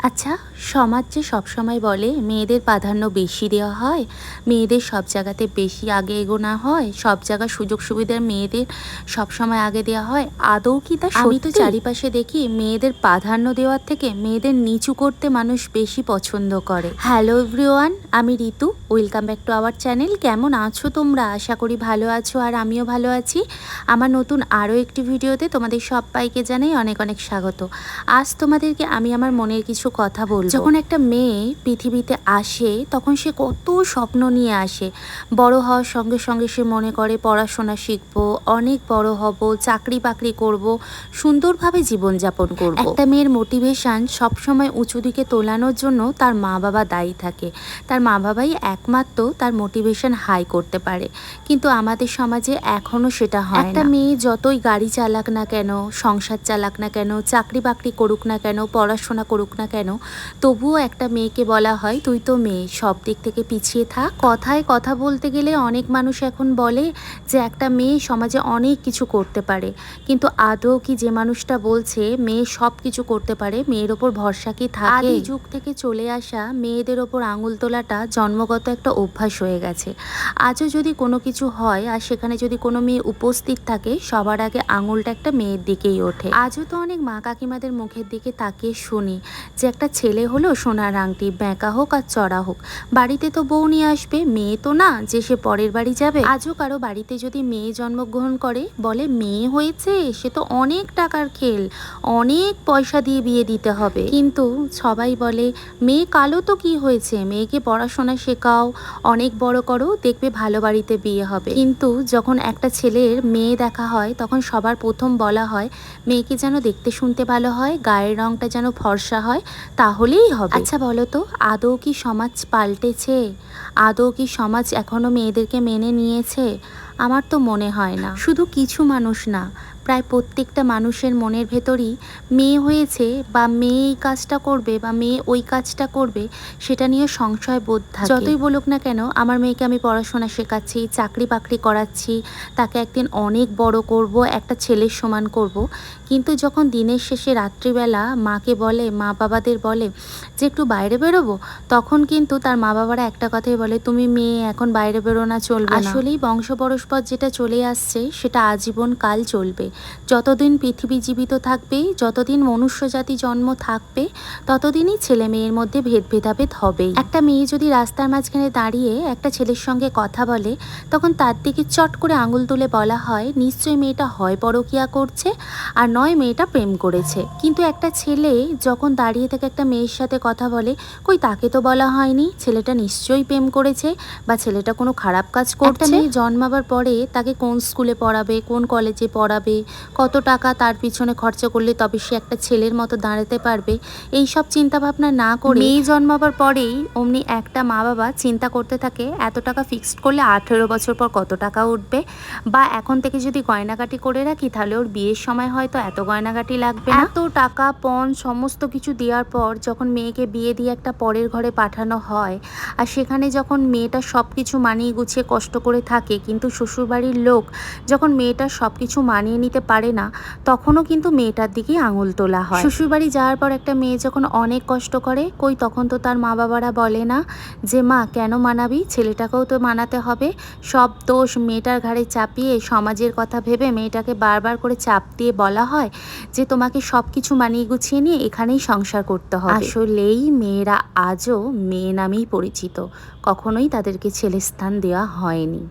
আচ্ছা সমাজ যে সবসময় বলে মেয়েদের প্রাধান্য বেশি দেওয়া হয় মেয়েদের সব জায়গাতে বেশি আগে এগোনা হয় সব জায়গার সুযোগ সুবিধা মেয়েদের সবসময় আগে দেওয়া হয় আদৌ কি তা আমি তো চারিপাশে দেখি মেয়েদের প্রাধান্য দেওয়ার থেকে মেয়েদের নিচু করতে মানুষ বেশি পছন্দ করে। হ্যালো এভরিওয়ান আমি Ritu welcome back to our channel কেমন আছো তোমরা? আশা করি ভালো আছো আর আমিও ভালো আছি। আমার নতুন আরও একটি ভিডিওতে তোমাদের সবাইকে জানাই অনেক অনেক স্বাগত। আজ তোমাদেরকে আমি আমার মনের কিছু কথা বলব যখন একটা মেয়ে পৃথিবীতে আসে তখন সে কত স্বপ্ন নিয়ে আসে। বড় হওয়ার সঙ্গে সঙ্গে সে মনে করে পড়াশোনা শিখব অনেক বড় হব চাকরি বাকরি করব সুন্দরভাবে জীবনযাপন করব। একটা মেয়ের মোটিভেশন সবসময় উঁচু দিকে তোলানোর জন্য তার মা বাবা দায়ী থাকে। তার মা বাবাই একমাত্র তার মোটিভেশন হাই করতে পারে। কিন্তু আমাদের সমাজে এখনও সেটা হয় একটা মেয়ে যতই গাড়ি চালাক না কেন সংসার চালাক না কেন চাকরি বাকরি করুক না কেন পড়াশোনা করুক না কেন তবুও একটা মেয়েকে বলা হয় তুই তো মেয়ে সব দিক থেকে পিছিয়ে থাক। কথায় কথা বলতে গেলে অনেক মানুষ এখন বলে যে একটা মেয়ে সমাজে অনেক কিছু করতে পারে। কিন্তু আদৌ কি যে মানুষটা বলছে মেয়ে সব কিছু করতে পারে মেয়ের ওপর ভরসা কি থাকে? যুগ থেকে চলে আসা মেয়েদের ওপর আঙুল তোলাটা জন্মগত একটা অভ্যাস হয়ে গেছে। আজও যদি কোনো কিছু হয় আর সেখানে যদি কোনো মেয়ে উপস্থিত থাকে সবার আগে আঙুলটা একটা মেয়ের দিকেই ওঠে। আজও তো অনেক মা কাকিমাদের মুখের দিকে তাকিয়ে শুনি যে একটা ছেলে হলো সোনার আংটি ব্যাঁকা হোক আর চড়া হোক। বাড়িতে তো বউ নিয়ে আসবে, মেয়ে তো না, যে সে পরের বাড়ি যাবে। আজও কারও বাড়িতে যদি মেয়ে জন্মগ্রহণ করে, বলে মেয়ে হয়েছে, সে তো অনেক টাকার খেল, অনেক পয়সা দিয়ে বিয়ে দিতে হবে। কিন্তু সবাই বলে, মেয়ে কালো তো কি হয়েছে? মেয়েকে পড়াশোনা শেখাও, অনেক বড় করো, দেখবে ভালো বাড়িতে বিয়ে হবে। কিন্তু যখন একটা ছেলের মেয়ে দেখা হয়, তখন সবার প্রথম বলা হয়, মেয়েকে যেন দেখতে শুনতে ভালো হয়, গায়ের রংটা যেন ফর্সা হয় তাহলেই হবে। আচ্ছা বলো তো, আদৌ কি সমাজ পাল্টেছে? আদৌ কি সমাজ এখনও মেয়েদেরকে মেনে নিয়েছে? আমার তো মনে হয় না। শুধু কিছু মানুষ না, প্রায় প্রত্যেকটা মানুষের মনের ভেতরই মেয়ে হয়েছে বা মেয়ে এই কাজটা করবে বা মেয়ে ওই কাজটা করবে, সেটা নিয়ে সংশয় বোধ থাকে। যতই বলুক না কেন, আমার মেয়েকে আমি পড়াশোনা শেখাচ্ছি, চাকরি বাকরি করাচ্ছি, তাকে একদিন অনেক বড় করব, একটা ছেলের সমান করব। কিন্তু যখন দিনের শেষে রাত্রিবেলা মাকে বলে, মা বাবাদের বলে যে, একটু বাইরে বেরোবো? তখন কিন্তু তার মা বাবারা একটা কথাই বলে, তুমি মেয়ে, এখন বাইরে বেরো না। চলবে আসলেই বংশ পরস্পর যেটা চলে আসছে সেটা আজীবন কাল চলবে। যতদিন পৃথিবী জীবিত থাকবে যতদিন মনুষ্য জাতি জন্ম থাকবে ততদিনই ছেলে মেয়ের মধ্যে ভেদ ভেদাভেদ হবেই। একটা মেয়ে যদি রাস্তার মাঝখানে দাঁড়িয়ে একটা ছেলের সঙ্গে কথা বলে তখন তার দিকে চট করে আঙুল তুলে বলা হয় নিশ্চয়ই মেয়েটা হয় পরকিয়া করছে আর নয় মেয়েটা প্রেম করেছে। কিন্তু একটা ছেলে যখন দাঁড়িয়ে থেকে একটা মেয়ের সাথে কথা বলে কই তাকে তো বলা হয়নি ছেলেটা নিশ্চয়ই প্রেম করেছে বা ছেলেটা কোনো খারাপ কাজ করছে? জন্মাবার পরে তাকে কোন স্কুলে পড়াবে কোন কলেজে পড়াবে কত টাকা তার পিছনে খরচা করলে তবে সে একটা ছেলের মতো দাঁড়াতে পারবে এই সব চিন্তা ভাবনা না করে মেয়ে জন্মাবার পরেই অমনি একটা মা বাবা চিন্তা করতে থাকে এত টাকা ফিক্সড করলে আঠেরো বছর পর কত টাকা উঠবে? বা এখন থেকে যদি গয়নাগাটি করে রাখি তাহলে ওর বিয়ের সময় হয়তো এত গয়নাগাটি লাগবে না। এত টাকা পণ সমস্ত কিছু দেওয়ার পর যখন মেয়েকে বিয়ে দিয়ে একটা পরের ঘরে পাঠানো হয় আর সেখানে যখন মেয়েটা সব কিছু মানিয়ে গুছিয়ে কষ্ট করে থাকে কিন্তু শ্বশুরবাড়ির লোক যখন মেয়েটা সব কিছু মানিয়ে নিতে পারে না, তখনও কিন্তু মেয়েটার দিকেই আঙুল তোলা হয়। শ্বশুরবাড়ি যাওয়ার পর একটা মেয়ে যখন অনেক কষ্ট করে, কই তখন তো তার মা বাবারা বলে না যে, মা, কেন মানাবি? ছেলেটাকেও তো মানাতে হবে। সব দোষ মেয়েটার ঘাড়ে চাপিয়ে সমাজের কথা ভেবে মেয়েটাকে বারবার করে চাপ দিয়ে বলা হয় যে, তোমাকে সব কিছু মানিয়ে গুছিয়ে নিয়ে এখানেই সংসার করতে হবে। আসলেই মেয়েরা আজও মেয়ে নামেই পরিচিত। কখনোই তাদেরকে ছেলে স্থান দেওয়া হয়নি।